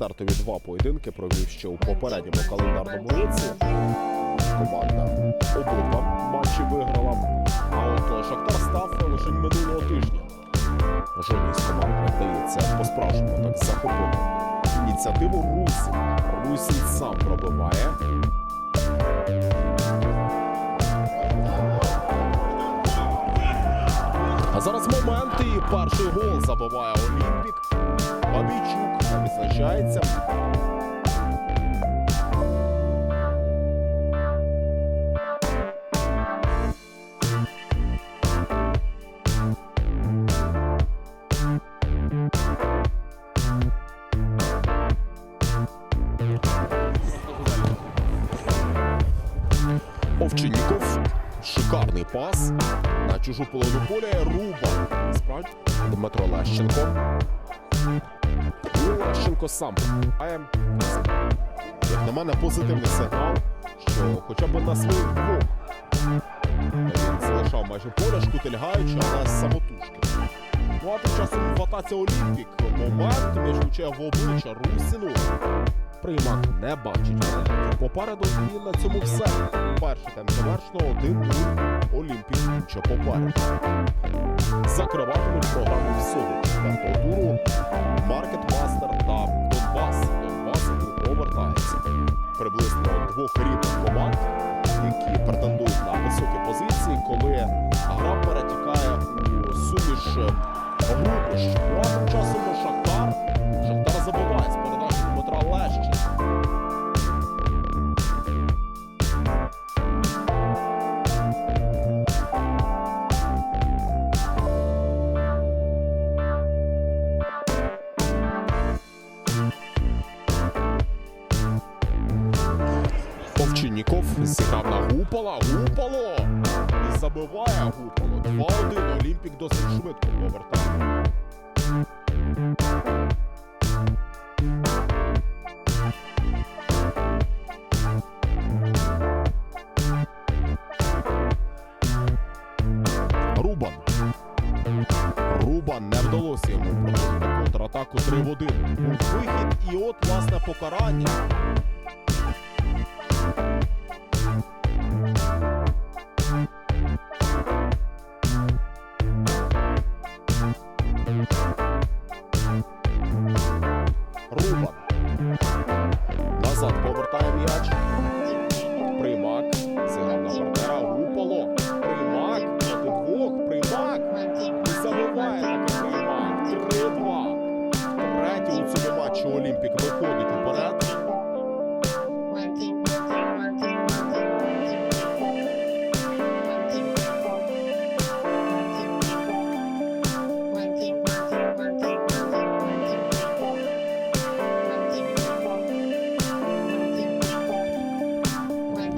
Стартові два поєдинки провів ще у попередньому календарному році. Команда обидва матчі виграла. А от Шахтар став лише минулого тижня. Жодній з команд вдається по-справжньому так захопити ініціативу Русин. Русин сам пробиває. А зараз момент і перший гол забиває Олімпік. Бабійчук відзначається. Овчинніков. Шикарний пас. На чужу половину поля Руба. Справді Дмитро Лещенко. Лещенко сам пробиває. Як на мене, позитивний сигнал, що хоча б на своїх двох він залишав майже поля, шкутильгаючи, але самотужки. Ну а тим часом в атаці Олімпік. Момент між в обличчя Русіну. Приймак не бачить мене. Попереду і на цьому все. Перший тайм завершено 1-0. Олімпік ще попереду. Закриватимуть програму всього четвертого суміш групиш. Ну тим часом Шахтар. Шахтар забиває з передачі Дмитра Лещенка. Овчинніков зіграв на Гупала. Гупало! І забиває Гупало. 2-1. Олімпік досить швидко повертає. Рубан. Рубан не вдалося йому продовжити контратаку 3 в 1. Був вихід і от власне покарання. Третій у цьому матчі Олімпік виходить уперед.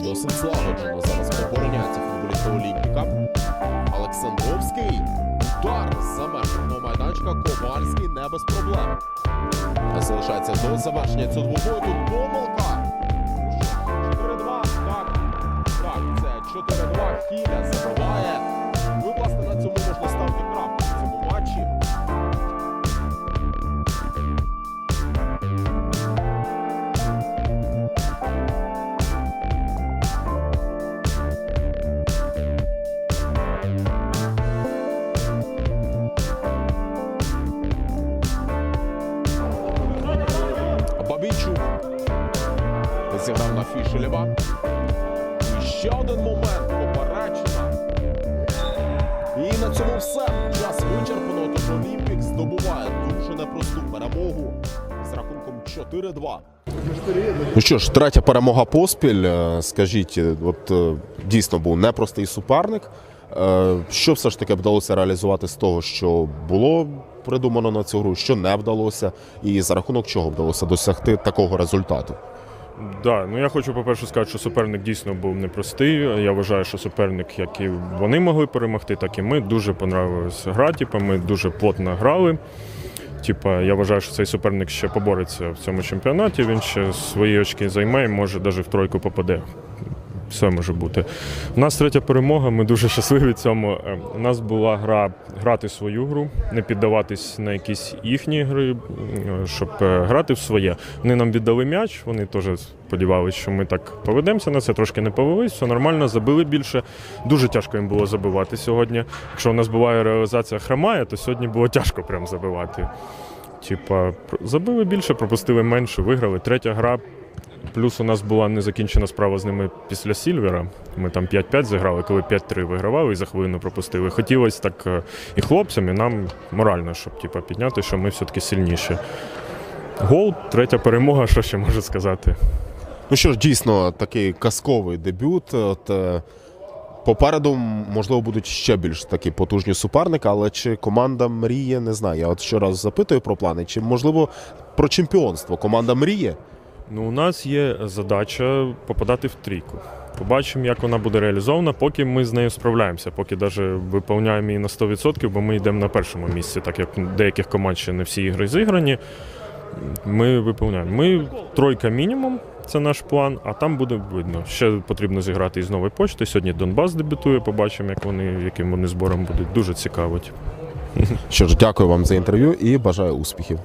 Досить злагоджено зараз обороняється футболіста Олімпіка. Олександровський. Майданчика. Ковальський не без проблем. Залишається до завершення цього двобою. Тут помилка. 4-2. Так. Так, це 4-2. Хіля забиває. Фішелєва. І ще один момент поперечина. І на цьому все. Час вичерпано. Тож Олімпік здобуває дуже непросту перемогу з рахунком 4-2. Ну що ж, третя перемога поспіль. Е, Скажіть, от е, дійсно був непростий суперник. Е, Що все ж таки вдалося реалізувати з того, що було придумано на цю гру, що не вдалося, і за рахунок чого вдалося досягти такого результату? Да, ну я хочу, по-перше, сказати, що суперник дійсно був непростий. Я вважаю, що суперник, як і вони могли перемогти, так і ми. Дуже понравилась гра. Типу, ми дуже плотно грали. Типа, я вважаю, що цей суперник ще побореться в цьому чемпіонаті. Він ще свої очки займе і може навіть в тройку попаде. Все може бути. У нас третя перемога. Ми дуже щасливі цьому. Е, У нас була гра грати свою гру, не піддаватись на якісь їхні гри, щоб е, грати в своє. Вони нам віддали м'яч. Вони теж сподівалися, що ми так поведемося на це. Трошки не повелись, все нормально, забили більше. Дуже тяжко їм було забивати сьогодні. Якщо у нас буває реалізація хромає, то сьогодні було тяжко прям забивати. Типа, забили більше, пропустили менше, виграли. Третя гра. Плюс у нас була незакінчена справа з ними після Сільвера. Ми там 5-5 зіграли, коли 5-3 вигравали і за хвилину пропустили. Хотілося так е, і хлопцям, і нам морально, щоб типа, підняти, що ми все-таки сильніші. Гол, третя перемога, що ще можу сказати. Ну що ж, дійсно такий казковий дебют. От, е, попереду, можливо, будуть ще більш такі потужні суперники, але чи команда мріє, не знаю. Я от ще раз запитую про плани, чи можливо про чемпіонство. Команда мріє. Ну, у нас є задача попадати в трійку. Побачимо, як вона буде реалізована, поки ми з нею справляємося, поки навіть виповняємо її на 100%, бо ми йдемо на першому місці, так як деяких команд ще не всі ігри зіграні. Ми виповняємо. Ми тройка мінімум, це наш план, а там буде видно. Ще потрібно зіграти із нової почти. Сьогодні Донбас дебютує, побачимо, як вони, яким вони збором будуть. Дуже цікаво. Що ж, дякую вам за інтерв'ю і бажаю успіхів.